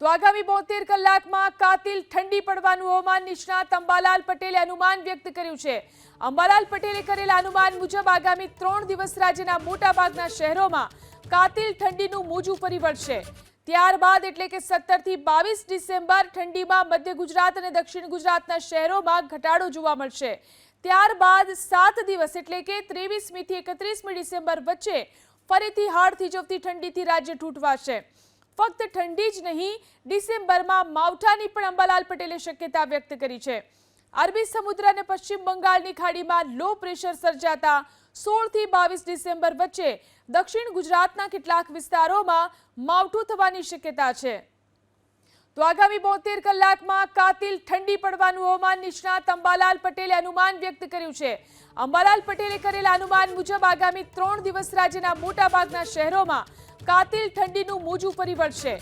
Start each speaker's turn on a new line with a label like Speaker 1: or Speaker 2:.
Speaker 1: તો આગામી બોતેર કલાકમાં કાતિલ ઠંડી પડવાનું હવામાન નિષ્ણાત અંબાલાલ પટેલે અનુમાન વ્યક્ત કર્યું છે. અંબાલાલ પટેલે કરેલા અનુમાન મુજબ આગામી ત્રણ દિવસ રાજ્યના મોટાભાગના શહેરોમાં કાતિલ ઠંડીનું મોજું ફરી વળશે. ત્યારબાદ એટલે કે સત્તરથી બાવીસ ડિસેમ્બર ઠંડીમાં મધ્ય ગુજરાત અને દક્ષિણ ગુજરાતના શહેરોમાં ઘટાડો જોવા મળશે. ત્યારબાદ સાત દિવસ એટલે કે ત્રેવીસમીથી એકત્રીસમી ડિસેમ્બર વચ્ચે ફરીથી હાડ થીજવતી ઠંડીથી રાજ્ય તૂટવાશે. ફક્ત ઠંડી જ નહીં, ડિસેમ્બરમાં માવઠાની પણ અંબાલાલ પટેલે શક્યતા વ્યક્ત કરી છે. અરબી સમુદ્ર અને પશ્ચિમ બંગાળની ખાડીમાં લો પ્રેશર સર્જાતા સોળથી બાવીસ ડિસેમ્બર વચ્ચે દક્ષિણ ગુજરાતના કેટલાક વિસ્તારોમાં માવઠું થવાની શક્યતા છે. તો આગામી બોતેર કલાકમાં કાતિલ ઠંડી પડવાનું હવામાન નિષ્ણાત અંબાલાલ પટેલે અનુમાન વ્યક્ત કર્યું છે. અંબાલાલ પટેલે કરેલા અનુમાન મુજબ આગામી ત્રણ દિવસ રાજ્યના મોટાભાગના શહેરોમાં કાતિલ ઠંડીનું મોજું ફરી વળશે.